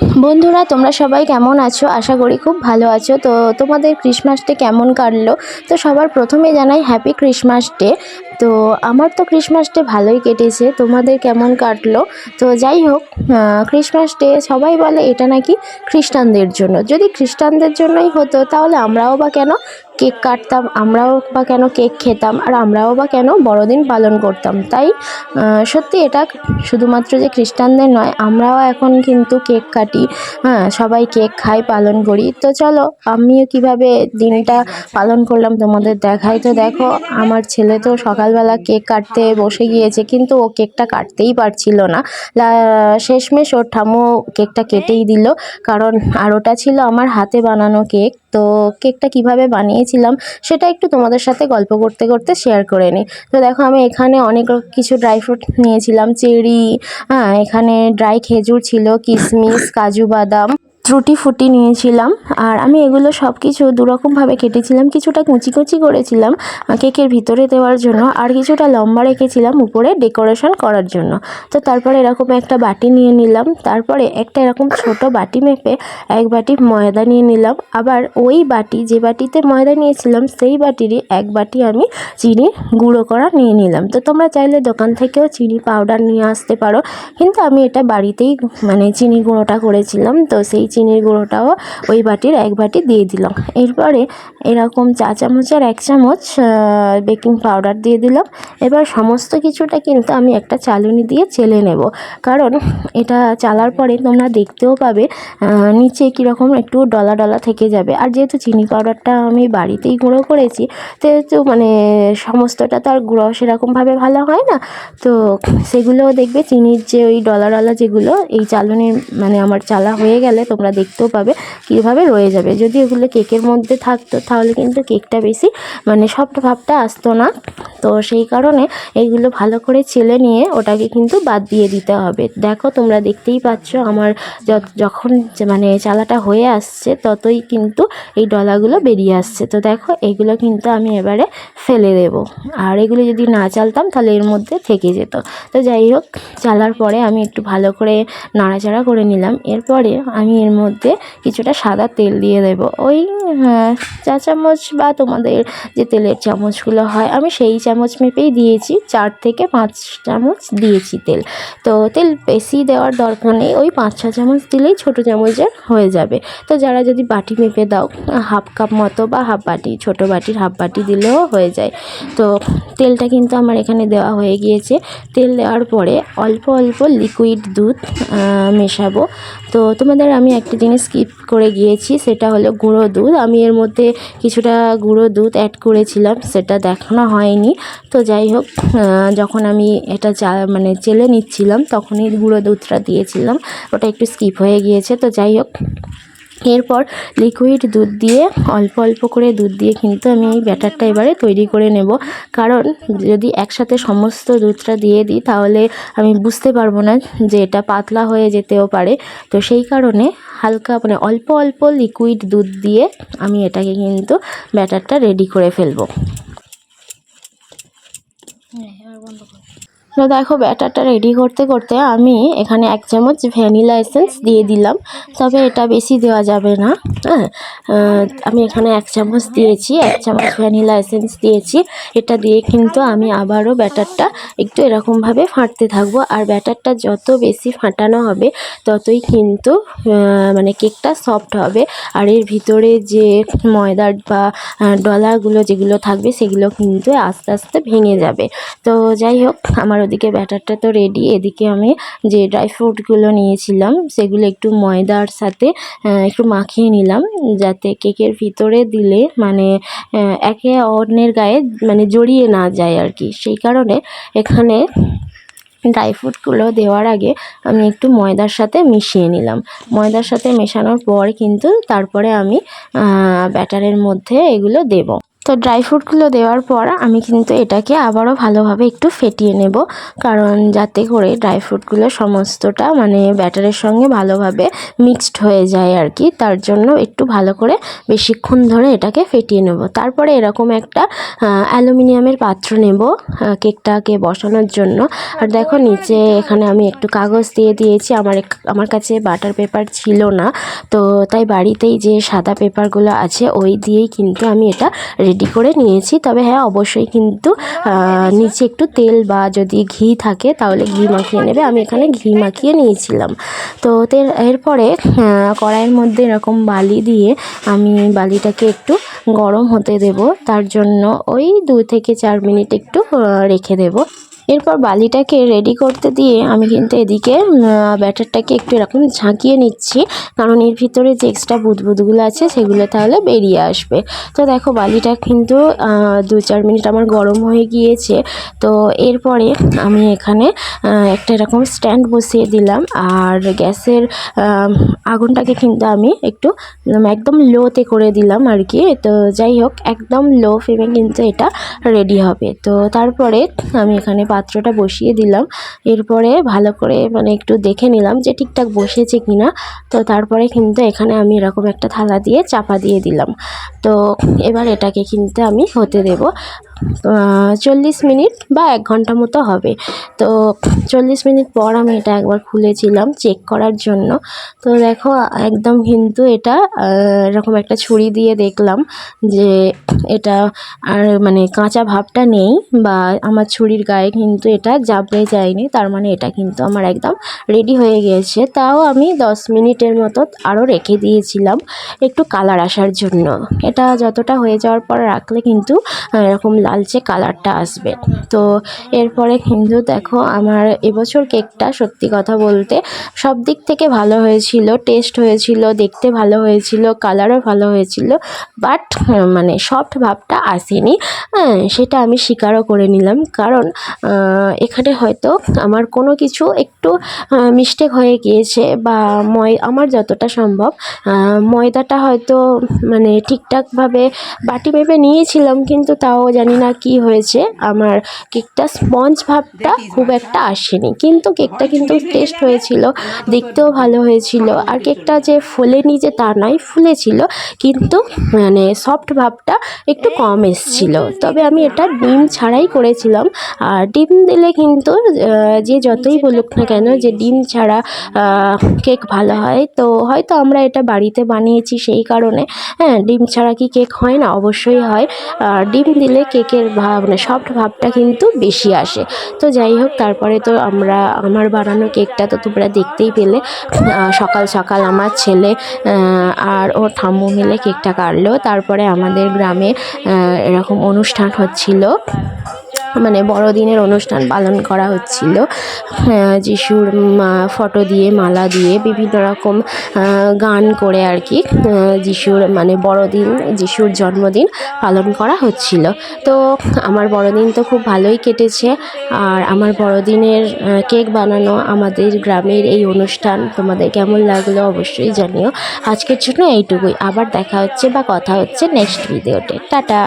বন্ধুরা, তোমরা সবাই কেমন আছো? আশা করি খুব ভালো আছো। তো তোমাদের ক্রিসমাস ডে কেমন কাটলো? তো সবার প্রথমে জানাই হ্যাপি ক্রিসমাস ডে তো আমার তো ক্রিসমাস ডে ভালোই কেটেছে। তোমাদের কেমন কাটলো? তো যাই হোক ক্রিসমাস ডে সবাই বলে এটা নাকি খ্রিস্টানদের জন্য। যদি খ্রিস্টানদের জন্যই হতো, তাহলে আমরাও বা কেন কেক কাটতাম, আমরাও বা কেন কেক খেতাম আর আমরাও বা কেন বড়দিন পালন করতাম। তাই সত্যি এটা শুধুমাত্র যে খ্রিস্টানদের নয়, আমরাও এখন কিন্তু কেক কাটি হ্যাঁ সবাই কেক খাই, পালন করি। তো চলো, আমিও কীভাবে দিনটা পালন করলাম তোমাদের দেখাই। তো দেখো, আমার ছেলে তো সকালবেলা কেক কাটতে বসে গিয়েছে, কিন্তু ও কেকটা কাটতেই পারছিল না। শেষমেশ ওর ঠাম্মু কেকটা কেটেই দিল, কারণ আর ওটা ছিল আমার হাতে বানানো কেক। তো কেকটা কীভাবে বানিয়েছিলাম সেটা একটু তোমাদের সাথে গল্প করতে করতে শেয়ার করে নিই। তো দেখো আমি এখানে অনেক কিছু ড্রাই ফ্রুট নিয়েছিলাম, চেরি হ্যাঁ এখানে ড্রাই খেজুর ছিল কিশমিশ কাজু বাদাম। ত্রুটি ফুটি নিয়েছিলাম আর আমি এগুলো সব কিছু দুরকমভাবে কেটেছিলাম, কিছুটা কুচি কুচি করেছিলাম কেকের ভিতরে দেওয়ার জন্য আর কিছুটা লম্বা রেখেছিলাম উপরে ডেকোরেশন করার জন্য। তো তারপরে এরকম একটা বাটি নিয়ে নিলাম, তারপরে একটা এরকম ছোট বাটি মেপে এক বাটি ময়দা নিয়ে নিলাম। আবার ওই বাটি, যে বাটিতে ময়দা নিয়েছিলাম, সেই বাটিরই এক বাটি আমি চিনি গুঁড়ো করা নিয়ে নিলাম। তো তোমরা চাইলে দোকান থেকেও চিনি পাউডার নিয়ে আসতে পারো, কিন্তু আমি এটা বাড়িতেই মানে চিনি গুঁড়োটা করেছিলাম, তো সেই চিনির গুঁড়োটাও ওই বাটির এক বাটি দিয়ে দিলাম এরপরে এরকম চা চামচের এক চামচ বেকিং পাউডার দিয়ে দিলাম এবার সমস্ত কিছুটা কিন্তু আমি একটা চালুনি দিয়ে চেলে নেব। কারণ এটা চালার পরে তোমরা দেখতেও পাবে নিচে কীরকম একটু ডলা ডলা থেকে যাবে। আর যেহেতু চিনি পাউডারটা আমি বাড়িতেই গুঁড়ো করেছি, সেহেতু মানে সমস্তটা তো আর গুঁড়ো সেরকমভাবে ভালো হয় না। তো সেগুলোও দেখবে চিনির যে ওই ডলা ডলা যেগুলো, এই চালনির মানে আমার চালা হয়ে গেলে তোমরা দেখতেও পাবে কীভাবে রয়ে যাবে। যদি ওগুলো কেকের মধ্যে থাকতো, তাহলে কিন্তু কেকটা বেশি মানে সফট ভাবটা আসতো না। তো সেই কারণে এইগুলো ভালো করে চেলে নিয়ে ওটাকে কিন্তু বাদ দিয়ে দিতে হবে। দেখো তোমরা দেখতেই পাচ্ছ আমার যখন মানে চালাটা হয়ে আসছে, ততই কিন্তু এই ডলাগুলো বেরিয়ে আসছে। তো দেখো এগুলো কিন্তু আমি এবারে ফেলে দেবো। আর এগুলো যদি না চালতাম, তাহলে এর মধ্যে থেকে যেত। তো যাই হোক, চালার পরে আমি একটু ভালো করে নাড়াচাড়া করে নিলাম। এরপরে আমি এর মধ্যে কিছুটা সাদা তেল দিয়ে দেব। ওই আহ, চা চামচ বা তোমাদের যে তেলের চামচগুলো হয় আমি সেই চামচ মেপেই দিয়েছি। চার থেকে পাঁচ চামচ দিয়েছি তেল। তো তেল বেশি দেওয়ার দরকার নেই। ওই পাঁচ ছ চামচ দিলেই ছোটো চামচের হয়ে যাবে। তো যারা যদি বাটি মেপে দাও হাফ কাপ মতো বা হাফ বাটি ছোট বাটির হাফ বাটি দিলেও হয়ে যায়। তো তেলটা কিন্তু আমার এখানে দেওয়া হয়ে গিয়েছে। তেল দেওয়ার পরে অল্প অল্প লিকুইড দুধ মেশাবো। তো তোমাদের আমি একটা জিনিস স্কিপ করে গিয়েছি, সেটা হলো গুঁড়ো দুধ। আমি এর মধ্যে কিছুটা গুঁড়ো দুধ অ্যাড করেছিলাম, সেটা দেখানো হয়নি। তো যাই হোক যখন আমি এটা চা মানে চেলে নিচ্ছিলাম, তখনই গুঁড়ো দুধটা দিয়েছিলাম। ওটা একটু স্কিপ হয়ে গিয়েছে, তো যাই হোক। এরপর লিকুইড দুধ দিয়ে, অল্প অল্প করে দুধ দিয়ে কিন্তু আমি এই ব্যাটারটা এবারে তৈরি করে নেব। কারণ যদি একসাথে সমস্ত দুধটা দিয়ে দিই, তাহলে আমি বুঝতে পারব না যে এটা পাতলা হয়ে যেতেও পারে। তো সেই কারণে হালকা মানে অল্প অল্প লিকুইড দুধ দিয়ে আমি এটাকে কিন্তু ব্যাটারটা রেডি করে ফেলব। তো দেখো ব্যাটারটা রেডি করতে করতে আমি এখানে এক চামচ ভ্যানিলা এসেন্স দিয়ে দিলাম। তবে এটা বেশি দেওয়া যাবে না হ্যাঁ? আমি এখানে এক চামচ দিয়েছি এক চামচ ভ্যানিলা এসেন্স দিয়েছি। এটা দিয়ে কিন্তু আমি আবারও ব্যাটারটা একটু এরকমভাবে ফাটতে থাকব। আর ব্যাটারটা যত বেশি ফাটানো হবে ততই কিন্তু মানে কেকটা সফট হবে। আর এর ভিতরে যে ময়দার বা আহ, ডলাগুলো যেগুলো থাকবে সেগুলো কিন্তু আস্তে আস্তে ভেঙে যাবে। তো যাই হোক আমার ওদিকে ব্যাটারটা তো রেডি এদিকে আমি যে ড্রাই ফ্রুটগুলো নিয়েছিলাম, সেগুলো একটু ময়দার সাথে একটু মাখিয়ে নিলাম, যাতে কেকের ভিতরে দিলে মানে একে অন্যের গায়ে মানে জড়িয়ে না যায় আর কি। সেই কারণে এখানে ড্রাই ফ্রুটগুলো দেওয়ার আগে আমি একটু ময়দার সাথে মিশিয়ে নিলাম। ময়দার সাথে মেশানোর পর কিন্তু তারপরে আমি ব্যাটারের মধ্যে এগুলো দেব। তো ড্রাই ফ্রুটগুলো দেওয়ার পর আমি কিন্তু এটাকে আবারও ভালোভাবে একটু ফেটিয়ে নেব। কারণ যাতে করে ড্রাই ফ্রুটগুলো সমস্তটা মানে ব্যাটারের সঙ্গে ভালোভাবে মিক্সড হয়ে যায় আর কি তার জন্য একটু ভালো করে বেশিক্ষণ ধরে এটাকে ফেটিয়ে নেব। তারপরে এরকম একটা অ্যালুমিনিয়ামের পাত্র নেব কেকটাকে বসানোর জন্য। আর দেখো নিচে এখানে আমি একটু কাগজ দিয়ে দিয়েছি, আমার আমার কাছে বাটার পেপার ছিল না। তো তাই বাড়িতেই যে সাদা পেপারগুলো আছে, ওই দিয়েই কিন্তু আমি এটা রেডি করে নিয়েছি। তবে হ্যাঁ অবশ্যই কিন্তু নিচে একটু তেল বা যদি ঘি থাকে, তাহলে ঘি মাখিয়ে নেবে। আমি এখানে ঘি মাখিয়ে নিয়েছিলাম। তো এরপরে কড়াইয়ের মধ্যে এরকম বালি দিয়ে আমি বালিটাকে একটু গরম হতে দেব। তার জন্য ওই দু থেকে চার মিনিট একটু রেখে দেব। এরপর বালিটাকে রেডি করতে দিয়ে আমি কিন্তু এদিকে ব্যাটারটাকে একটু এরকম ঝাঁকিয়ে নিচ্ছি। কারণ এর ভিতরে যে এক্সট্রা বুদবুদগুলো আছে, সেগুলো তাহলে বেরিয়ে আসবে। তো দেখো, বালিটা কিন্তু দু চার মিনিট আমার গরম হয়ে গিয়েছে। তো এরপরে আমি এখানে একটা এরকম স্ট্যান্ড বসিয়ে দিলাম। আর গ্যাসের আগুনটাকে কিন্তু আমি একটু একদম লোতে করে দিলাম আর কি। তো যাই হোক, একদম লো ফ্লেমে কিন্তু এটা রেডি হবে। তো তারপরে আমি এখানে পাত্রটা বসিয়ে দিলাম। এরপরে ভালো করে মানে একটু দেখে নিলাম যে ঠিকঠাক বসেছে কিনা। তো তারপরে কিন্তু এখানে আমি এরকম একটা থালা দিয়ে চাপা দিয়ে দিলাম। তো এবার এটাকে কিন্তু আমি হতে দেব। চল্লিশ মিনিট বা এক ঘণ্টা মতো হবে। তো চল্লিশ মিনিট পর আমি এটা একবার খুলেছিলাম চেক করার জন্য। তো দেখো, একদম কিন্তু এটা এরকম একটা ছুরি দিয়ে দেখলাম যে এটা আর মানে কাঁচা ভাবটা নেই বা আমার ছুরির গায়ে কিন্তু এটা জাবড়ে যায়নি, তার মানে এটা কিন্তু আমার একদম রেডি হয়ে গিয়েছে। তাও আমি দশ মিনিটের মতো আরও রেখে দিয়েছিলাম একটু কালার আসার জন্য। এটা যতটা হয়ে যাওয়ার পর রাখলে কিন্তু এরকম লালচে কালারটা আসবে। তো এরপরে কিন্তু দেখো, আমার এবছর কেকটা সত্যি কথা বলতে সব দিক থেকে ভালো হয়েছিল টেস্ট হয়েছিল, দেখতে ভালো হয়েছিল কালারও ভালো হয়েছিল বাট মানে সফট ভাবটা আসেনি। হ্যাঁ সেটা আমি স্বীকারও করে নিলাম। কারণ এখানে হয়তো আমার কোনো কিছু একটু মিস্টেক হয়ে গিয়েছে বা ময়, আমার যতটা সম্ভব ময়দাটা হয়তো মানে ঠিকঠাকভাবে বাটি মেপে নিয়েছিলাম, কিন্তু তাও জানি না কি হয়েছে। আমার কেকটা স্পঞ্জ ভাবটা খুব একটা আসেনি। কিন্তু কেকটা কিন্তু টেস্ট হয়েছিল দেখতেও ভালো হয়েছিল। আর কেকটা যে ফোলেনি যে তা নয় ফুলেছিল। কিন্তু মানে সফট ভাবটা একটু কম এসছিল। তবে আমি এটা ডিম ছাড়াই করেছিলাম। আর ডিম দিলে কিন্তু যে যতই বলুক না কেন যে ডিম ছাড়া কেক ভালো হয়। তো হয়তো আমরা এটা বাড়িতে বানিয়েছি সেই কারণে। হ্যাঁ ডিম ছাড়া কি কেক হয় না? অবশ্যই হয়। আর ডিম দিলে কেকের ভাব মানে সফট ভাবটা কিন্তু বেশি আসে। তো যাই হোক, তারপরে তো আমরা, আমার বানানো কেকটা তো তোমরা দেখতেই পেলে। সকাল সকাল আমার ছেলে আর ওর ঠাম্মু মিলে কেকটা কাটলো। তারপরে আমাদের গ্রামে এরকম অনুষ্ঠান হচ্ছিল। মানে বড়দিনের অনুষ্ঠান পালন করা হচ্ছিল। যিশুর ফটো দিয়ে, মালা দিয়ে বিভিন্ন রকম গান করে আর কি যিশুর মানে বড়দিন, যিশুর জন্মদিন পালন করা হচ্ছিল। তো আমার বড়দিন তো খুব ভালোই কেটেছে। আর আমার বড়দিনের কেক বানানো আমাদের গ্রামের এই অনুষ্ঠান তোমাদের কেমন লাগল অবশ্যই জানিও। আজকের জন্য এইটুকুই। আবার দেখা হচ্ছে বা কথা হচ্ছে নেক্সট ভিডিওতে টাটা।